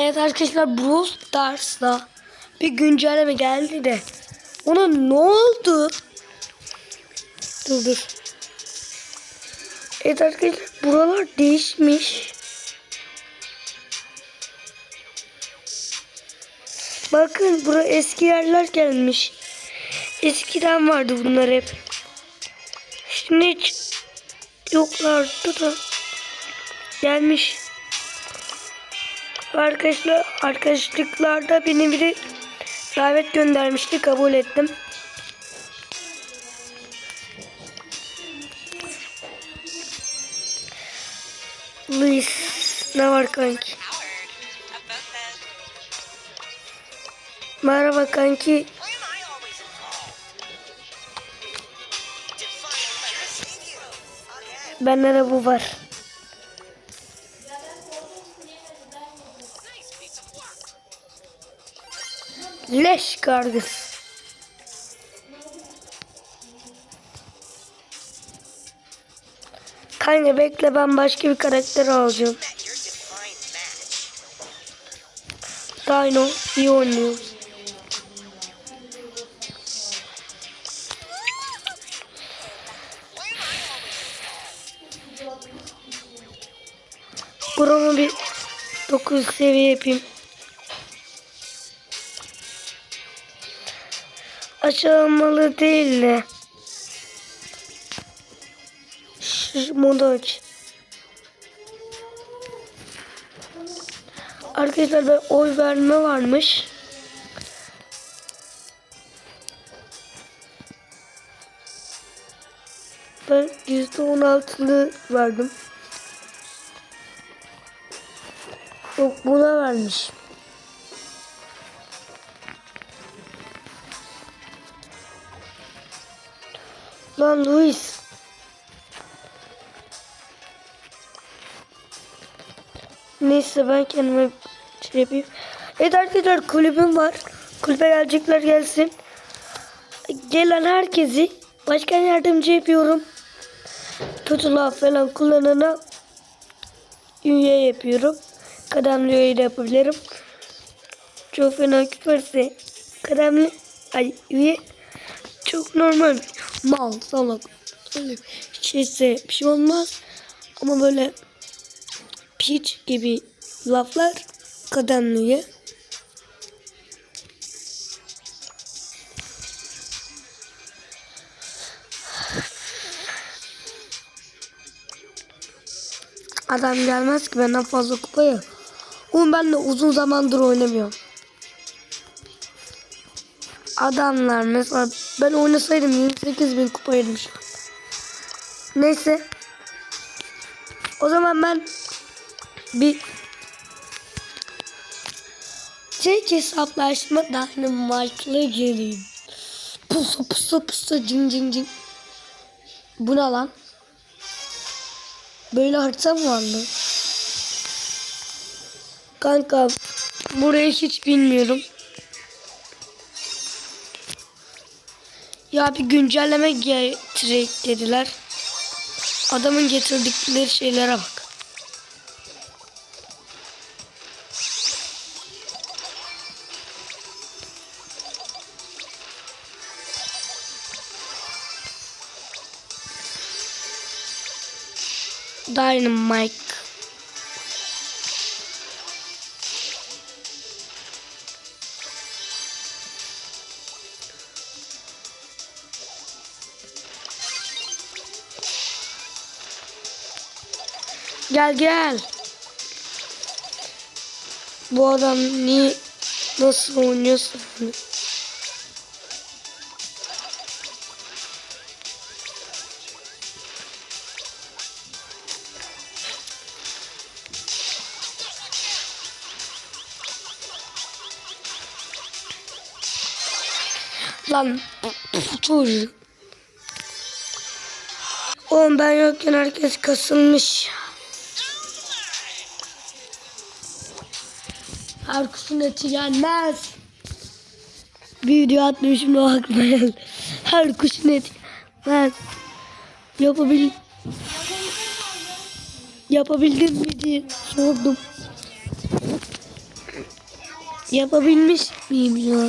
Evet arkadaşlar Brawl Stars'la bir güncelleme geldi de ona ne oldu? Dur dur. Evet arkadaşlar buralar değişmiş. Bakın bura eski yerler gelmiş. Eskiden vardı bunlar hep. Şimdi hiç yoklardı da gelmiş. Arkadaşlar arkadaşlıklarda beni biri davet göndermişti kabul ettim. Luis ne var kanki? Merhaba kanki. Bende de bu var. Leş kargısı. Kanka bekle ben başka bir karakter alacağım. Dino iyi oynuyor. Buramı bir 9 seviye yapayım. Aşağılmalı değil de. Modu aç. Arkadaşlar ben oy verme varmış. Ben %16'lı verdim. Yok buna vermiş. Lan Luis. Neyse ben kendime şey yapayım. Evet arkadaşlar kulübüm var. Kulübe gelecekler gelsin. Gelen herkesi başkan yardımcı yapıyorum. Tutula falan kullanana üye yapıyorum. Kademli üye de yapabilirim. Çok fena küperse kademli ay üye çok normal mal salak şeyse bir şey olmaz ama böyle piç gibi laflar kademli üye Adam gelmez ki benden fazla kupaya. Oğlum ben de uzun zamandır oynamıyorum. Adamlar mesela ben oynasaydım 28 bin kupaydım şu an. Neyse. O zaman ben bir tek hesaplaşma Dynamite'la geleyim. Pusu pusu pusu cin cin cin. Bu ne lan? Böyle harita mı vardı? Kanka burayı hiç bilmiyorum. Ya bir güncelleme getirek dediler. Adamın getirdikleri şeylere bak. Dynamite. Gel gel. Bu adam niye nasıl oynuyorsa Lan çocuk. Oğlum ben yokken herkes kasılmış. Her kuşun eti yenmez. Bir video atmışım o aklıma geldi. Her kuşun eti yenmez. Yapabil... Yapabildim mi diye sordum. Yapabilmiş miyim ya?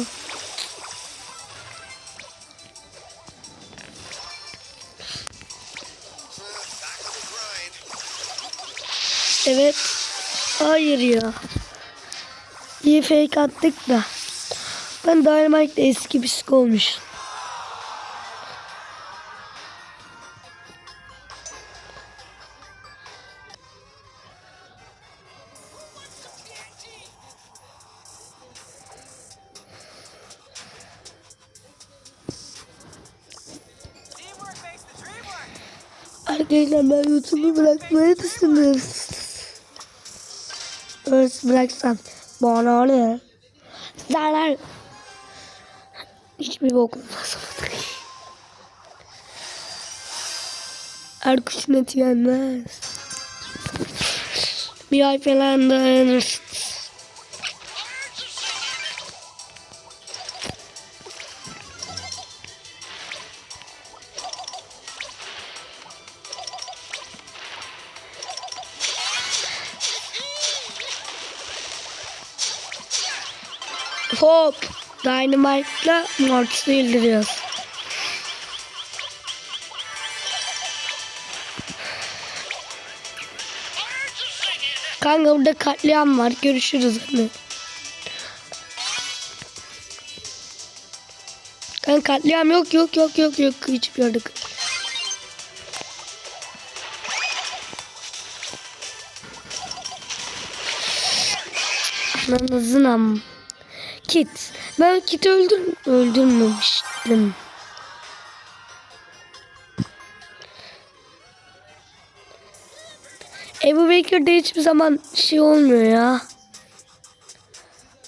Evet. Hayır ya. İyi fake attık da. Ben Dynamite'de eski psik olmuş. Arkadaşlar ben YouTube'u bırakmayı düşünüyorum. Öyle bıraksam bana ne? Zarar. Hiçbir bok. Her kuşun eti yenmez. Bir ay falan dayanırsınız. Dynamite'la Mortis'i öldürüyoruz. Kanka burada katliam var. Görüşürüz hani. Kanka katliam yok yok yok yok yok. Hiçbir yerde. Ananızın am. Kit. Ben Kit'i öldür öldürmemiştim. Ebu Bekir'de hiçbir zaman şey olmuyor ya.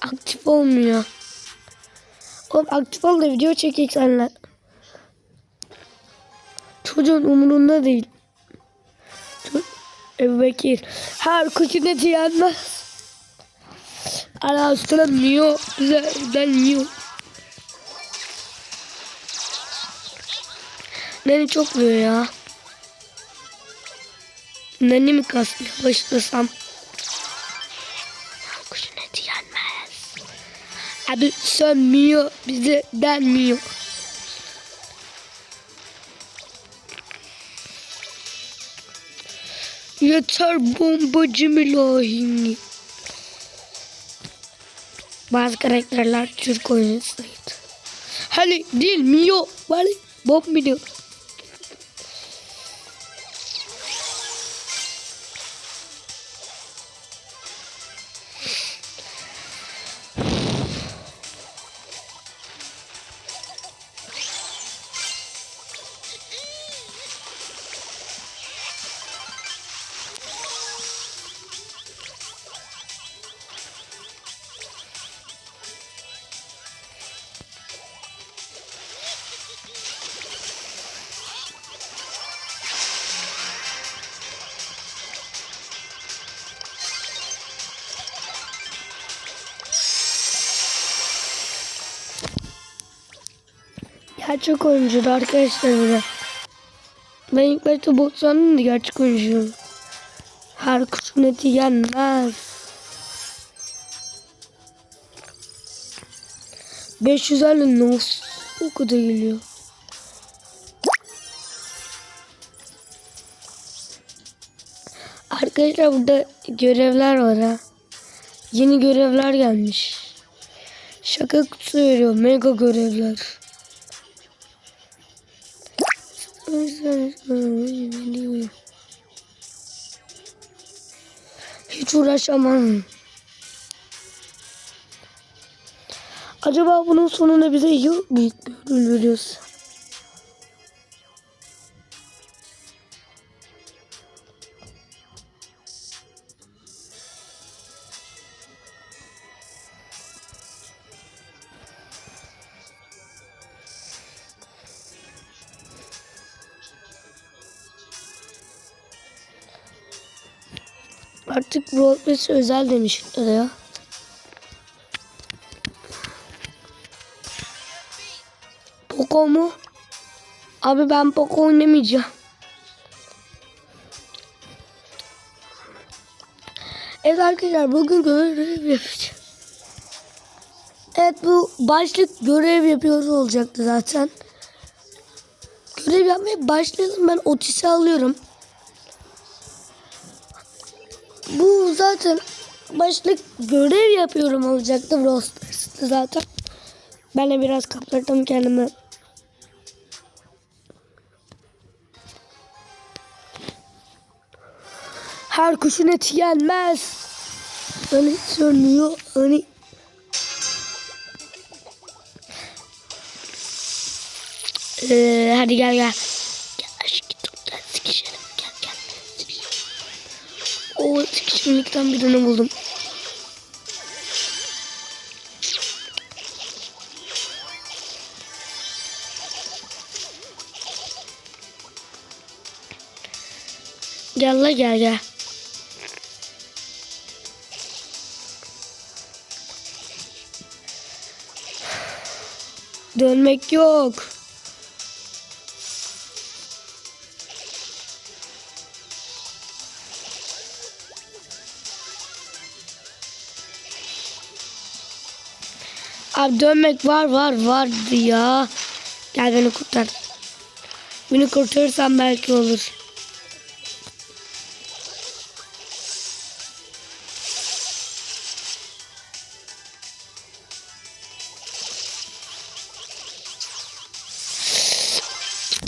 Aktif olmuyor. Oğlum aktif ol da video çekek seninle. Çocuğun umurunda değil. Ebu Bekir. Her kuşun eti yenmez. Ana üstüne Mio. Güzelden Mio. Neni çok vuruyor ya. Neni mi kasmaya başlasam? Kuşun eti yenmez. Abi sen Mio bize denmiyor. Yeter bombacı milahini. Bazı karakterler Türk oyuncusuydu. Hani değil Mio. Vale. Bob Mio. Gerçek oyuncu arkadaşlar bir de. Ben ilk başta bot sandım da gerçek oyuncu. Her kuşun eti yenmez. 500 elli nasıl o kadar geliyor? Arkadaşlar burada görevler var ha. Yeni görevler gelmiş. Şaka kutusu veriyor. Mega görevler. Hiç uğraşamam. Acaba bunun sonunda bize yıl büyük bir ödül veriyorsa? Artık Broadway özel demişler ya. Poco mu? Abi ben Poco oynamayacağım. Evet arkadaşlar bugün görev yapacağım. Evet bu başlık görev yapıyoruz olacaktı zaten. Görev yapmaya başlayalım. Ben otisi alıyorum. Bu zaten başlık görev yapıyorum olacaktı Brawl Stars'ta zaten. Ben de biraz kaptırdım kendimi. Her kuşun eti yenmez. Öyle söylüyor. Hani Ee, hadi gel. Gel Oo sıkışımlıktan birini buldum. Gel la gel gel. Dönmek yok. Abi dönmek var var vardı ya. Gel beni kurtar. Beni kurtarırsan belki olur.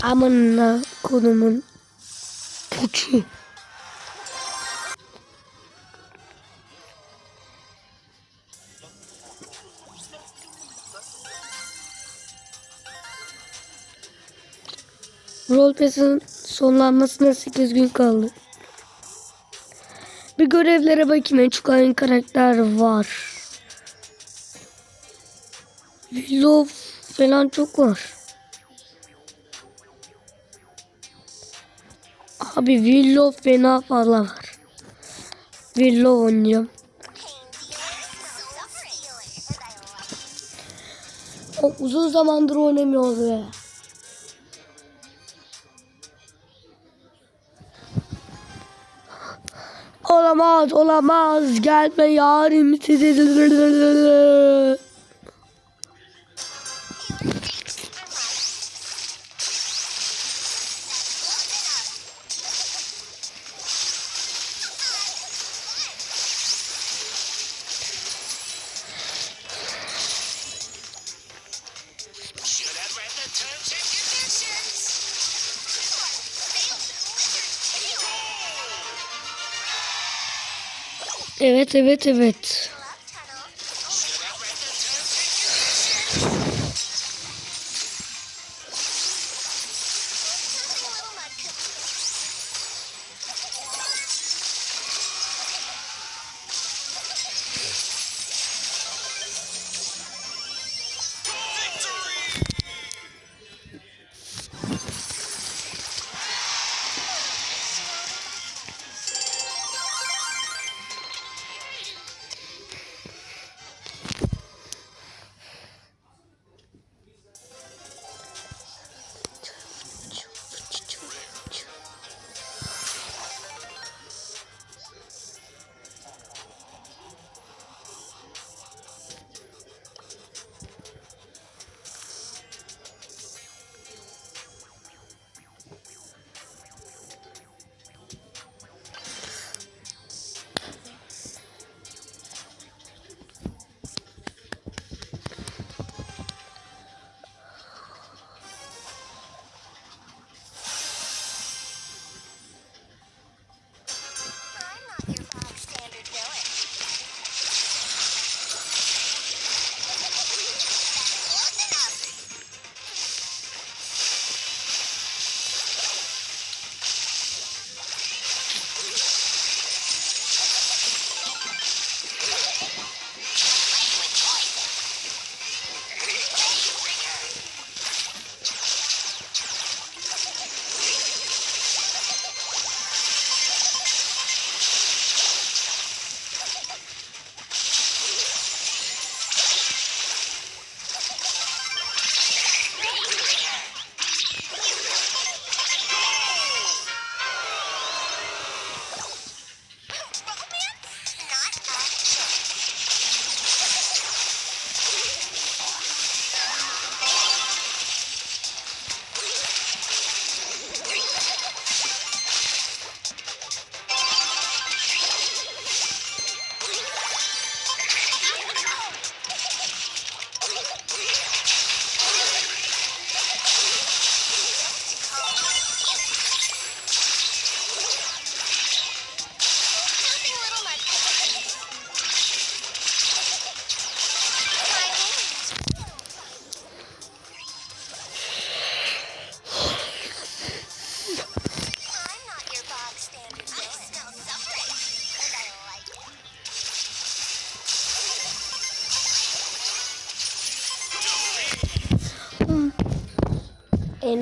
Amına konumun puçu. Rollpass'ın sonlanmasına 8 gün kaldı. Bir görevlere bakayım en çok hangi karakter var. Willow falan çok var. Abi Willow fena fazla var. Willow oynayacağım. Uzun zamandır oynamıyoruz ya. Olamaz, olamaz. Gelme yarim sizi. Evet, evet,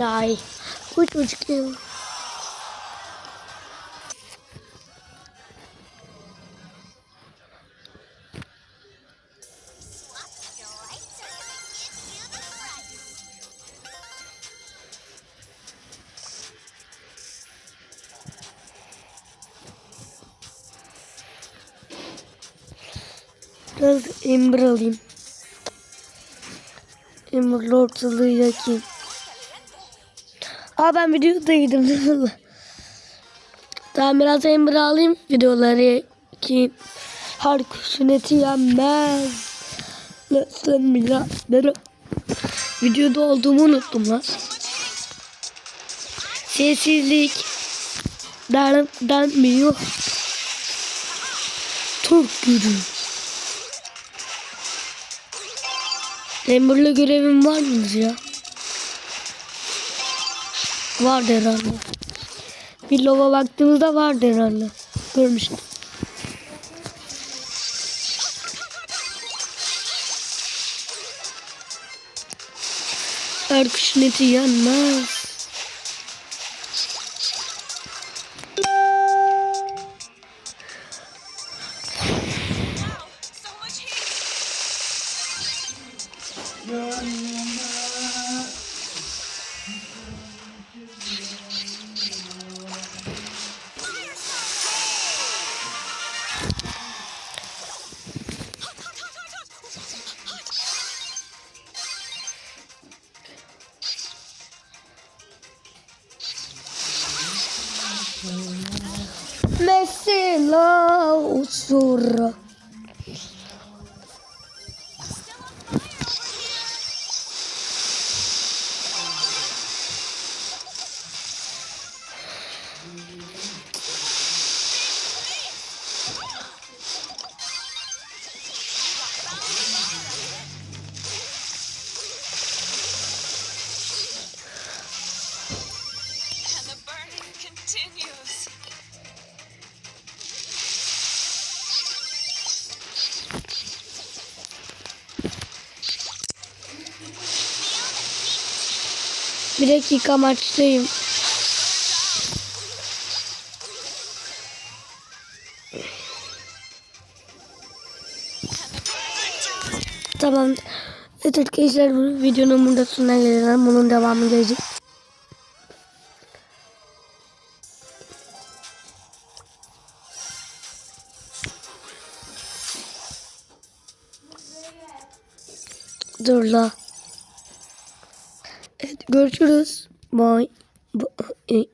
Enayi. Üç buçuk yıl. Biraz Ember alayım. Ember'la ortalığı yakayım. Aa ben videodaydım. tamam biraz Ember alayım videoları ki her kuşun eti yenmez. Nasıl birader? Videoda olduğumu unuttum lan. Sessizlik. Den, denmiyor. Türk gücü. Ember'la görevim var mı ya? Vardı herhalde. Bir lova baktığımızda vardı herhalde. Görmüştüm. Her kuşun eti yenmez. Bir dakika maçtayım. Tamam. Evet arkadaşlar bu videonun burada sonuna gelelim. Bunun devamı gelecek. Dur la. Görüşürüz. Bye. Bye.